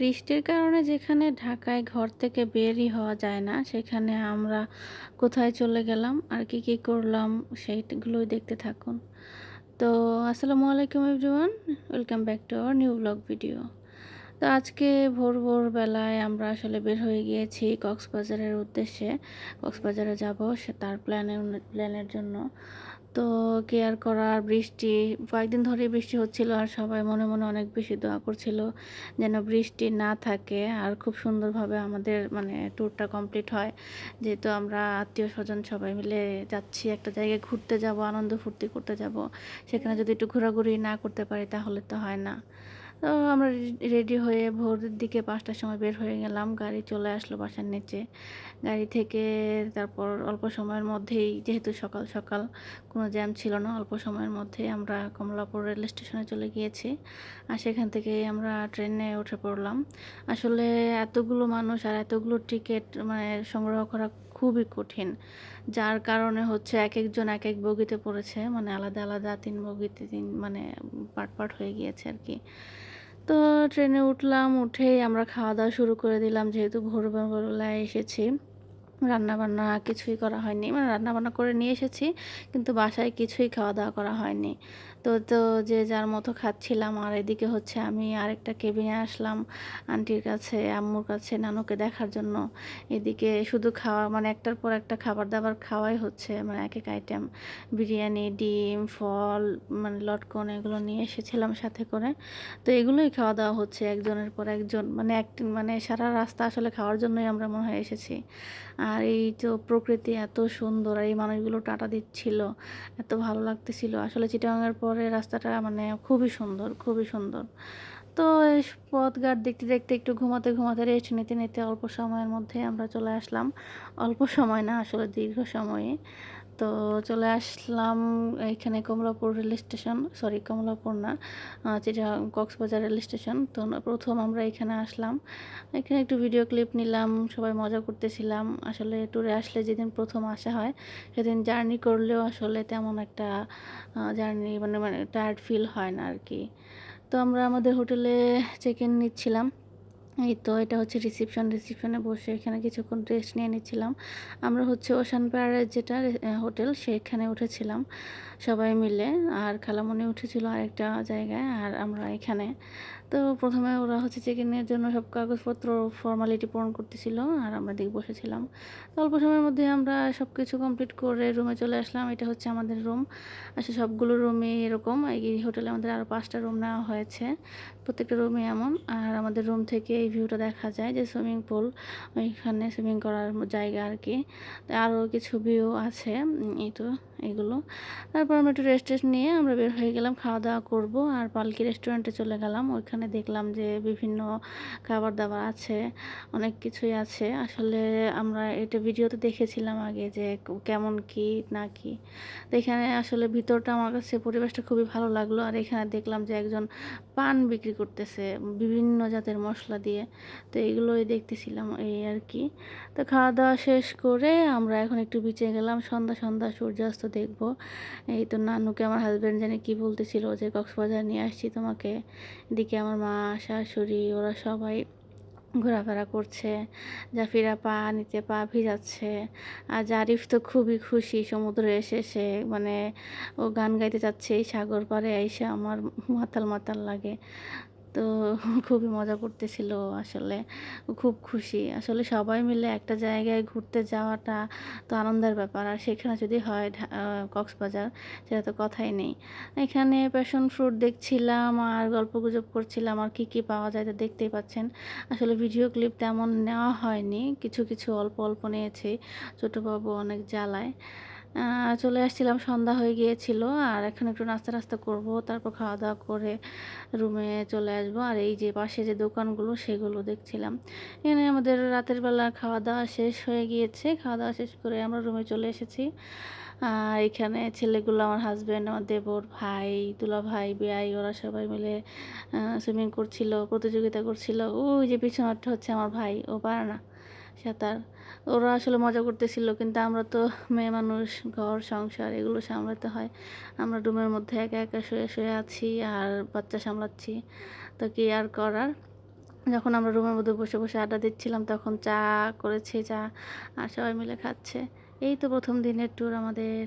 বৃষ্টির কারণে যেখানে ঢাকায় ঘর থেকে বেরই হওয়া যায় না, সেখানে আমরা কোথায় চলে গেলাম, আর কি কি করলাম, সেইগুলোই দেখতে থাকুন। তো আসসালামু আলাইকুম everyone, welcome back to our new blog video. তো আজকে ভোর ভোর বেলায় আমরা আসলে বের হয়ে গিয়েছি কক্সবাজারের উদ্দেশ্যে। কক্সবাজারে যাব সে তার প্ল্যানের প্ল্যানের জন্য। তো কেয়ার করার বৃষ্টি, কয়েকদিন ধরে বৃষ্টি হচ্ছিল আর সবাই মনে মনে অনেক বেশি দোয়া করছিল যেন বৃষ্টি না থাকে আর খুব সুন্দরভাবে আমাদের মানে ট্যুরটা কমপ্লিট হয়। যেহেতু আমরা আত্মীয় স্বজন সবাই মিলে যাচ্ছি একটা জায়গায় ঘুরতে যাব, আনন্দ ফুর্তি করতে যাব। সেখানে যদি একটু ঘোরাঘুরি না করতে পারি তাহলে তো হয় না। তো আমরা রেডি হয়ে ভোরের দিকে পাঁচটার সময় বের হয়ে গেলাম। গাড়ি চলে আসলো বাসার নিচে। গাড়ি থেকে তারপর অল্প সময়ের মধ্যেই, যেহেতু সকাল সকাল, কোনো জ্যাম ছিল না, অল্প সময়ের মধ্যেই আমরা কমলাপুর রেল স্টেশনে চলে গিয়েছি আর সেখান থেকে আমরা ট্রেনে উঠে পড়লাম। আসলে এতগুলো মানুষ আর এতগুলো টিকিট মানে সংগ্রহ করা খুবই কঠিন, যার কারণে হচ্ছে এক একজন এক এক বগিতে পড়েছে। মানে আলাদা আলাদা তিন বগিতে তিন মানে পার্ট পার্ট হয়ে গিয়েছে আর কি। তো ট্রেনে উঠলাম, উঠেই আমরা খাওয়া দাওয়া শুরু করে দিলাম। যেহেতু ভোরবেলায় এসেছি, রান্নাবান্না কিছুই করা হয়নি। মানে রান্নাবান্না করে নিয়ে এসেছি, কিন্তু বাসায় কিছুই খাওয়া দাওয়া করা হয়নি। তো তো যে যার মতো খাচ্ছিলাম। আর এদিকে হচ্ছে আমি আরেকটা কেবিনে আসলাম আন্টির কাছে, আম্মুর কাছে, নানুকে দেখার জন্য। এদিকে শুধু খাওয়া মানে একটার পর একটা খাবার দাবার খাওয়াই হচ্ছে মানে এক এক আইটেম বিরিয়ানি, ডিম, ফল মানে লটকন এগুলো নিয়ে এসেছিলাম সাথে করে। তো এগুলোই খাওয়া দাওয়া হচ্ছে একজনের পর একজন। মানে এক মানে সারা রাস্তা আসলে খাওয়ার জন্যই আমরা মনে হয় এসেছি। আর এই তো প্রকৃতি এত সুন্দর, আর এই মানুষগুলো টাটা দিচ্ছিল, এত ভালো লাগতেছিল। আসলে চিটাগাঙের পরে রাস্তাটা মানে খুবই সুন্দর খুবই সুন্দর। তো এই পথঘাট দেখতে দেখতে একটু ঘুমাতে ঘুমাতে রেস্ট নিতে নিতে অল্প সময়ের মধ্যে আমরা চলে আসলাম। অল্প সময় না, আসলে দীর্ঘ সময়ে। তো চলে আসলাম এখানে Kamalapur rail station sorry Kamalapur না যেটা কক্সবাজার রেল স্টেশন। তো প্রথম আমরা এখানে আসলাম। এখানে একটু ভিডিও ক্লিপ নিলাম, সবাই মজা করতেছিলাম। আসলে ট্যুরে আসলে যেদিন প্রথম আসা হয়, সেদিন জার্নি করলেও আসলে তেমন একটা জার্নি মানে মানে টায়ার্ড ফিল হয় না আর কি। তো আমরা আমাদের হোটেলে চেক ইন নিচ্ছিলাম। এই তো এটা হচ্ছে রিসিপশন রিসিপশনে বসে এখানে কিছুক্ষণ রেস্ট নিয়ে নিচ্ছিলাম। আমরা হচ্ছে ওশান পাহাড়ের যেটা হোটেল, সেখানে উঠেছিলাম সবাই মিলে। আর খালামণি উঠেছিল আরেকটা জায়গায়, আর আমরা এখানে তো প্রথমে ওরা হচ্ছে চেক ইনের জন্য সব কাগজপত্র ফর্মালিটি পূরণ করতেছিল আর আমরা দিকে বসেছিলাম। তো অল্প সময়ের মধ্যে আমরা সব কিছু কমপ্লিট করে রুমে চলে আসলাম। এটা হচ্ছে আমাদের রুম আসলে সবগুলো রুমে এরকম। এই হোটেলে আমাদের আরও পাঁচটা রুম নেওয়া হয়েছে। প্রত্যেকটা রুমে এমন। আর আমাদের রুম থেকে এই ভিউটা দেখা যায় যে সুইমিং পুল ওইখানে সুইমিং করার জায়গা আর কি। আরও কিছু ভিউ আছে এই তো এগুলো। তারপর আমরা একটু রেস্ট টেস্ট নিয়ে আমরা বের হয়ে গেলাম খাওয়া দাওয়া করব। আর পালকি রেস্টুরেন্টে চলে গেলাম। ওইখানে দেখলাম যে বিভিন্ন খাবার দাবার আছে, অনেক কিছুই আছে। আসলে আমরা এটা ভিডিওতে দেখেছিলাম আগে যে কেমন কি, না কি। তো এখানে আসলে ভিতরটা আমার কাছে পরিবেশটা খুবই ভালো লাগল। আর এখানে দেখলাম যে একজন পান বিক্রি করতেছে বিভিন্ন জাতের মশলা দিয়ে। তো এগুলোই দেখতেছিলাম এই আর কি। তো খাওয়া দাওয়া শেষ করে আমরা এখন একটু বিচে গেলাম। সন্ধ্যা সন্ধ্যা, সূর্যাস্ত দেখব। এই তো নানুকে আমার হাজব্যান্ড জানে কি বলতেছিল যে কক্সবাজার নিয়ে আসছি তোমাকে। এদিকে আমার মা, শাশুড়ি, ওরা সবাই ঘোরাফেরা করছে। জাফিরা পা নিতে পা ভিজাচ্ছে। আর জারিফ তো খুবই খুশি সমুদ্রে এসে সে মানে ও গান গাইতে যাচ্ছে এই সাগর পাড়ে, এসে আমার মাতাল মাতাল লাগে। তো খুবই মজা করতেছিল আসলে, খুব খুশি। আসলে সবাই মিলে একটা জায়গায় ঘুরতে যাওয়াটা তো আনন্দের ব্যাপার। আর সেখানে যদি হয় কক্সবাজার, সেটা তো কথাই নেই। এখানে প্যাশন ফ্রুট দেখছিলাম আর গল্প গুজব করছিলাম, আর কি কি পাওয়া যায় তো দেখতেই পাচ্ছেন। আসলে ভিডিও ক্লিপ তেমন নেওয়া হয়নি, কিছু কিছু অল্প অল্প নিয়েছি। ছোটোবাবু অনেক জ্বালায়। চলে আসছিলাম, সন্ধ্যা হয়ে গিয়েছিল। আর এখন একটু নাস্তা নাস্তা করব, তারপর খাওয়া দাওয়া করে রুমে চলে আসব। আর এই যে পাশে যে দোকানগুলো, সেগুলো দেখছিলাম। এখানে আমাদের রাতের বেলা খাওয়া দাওয়া শেষ হয়ে গিয়েছে। খাওয়া দাওয়া শেষ করে আমরা রুমে চলে এসেছি। আর এখানে ছেলেগুলো, আমার হাজব্যান্ড আমার দেবর ভাই, দুলা ভাই বেয়াই ওরা সবাই মিলে সুইমিং করছিল, প্রতিযোগিতা করছিল। ওই যে পিছনটা হচ্ছে আমার ভাই, ও পারে না। সাঁতার ওরা আসলে মজা করতেছিল কিন্তু আমরা তো মেয়ে মানুষ ঘর সংসার এগুলো সামলাতে হয় আমরা রুমের মধ্যে একা একা শুয়ে শুয়ে আছি আর বাচ্চা সামলাচ্ছি তো কি আর করার যখন আমরা রুমের মধ্যে বসে, বসে আড্ডা দিচ্ছিলাম তখন চা করেছে চা আর সবাই মিলে খাচ্ছে। এই তো প্রথম দিনের ট্যুর আমাদের।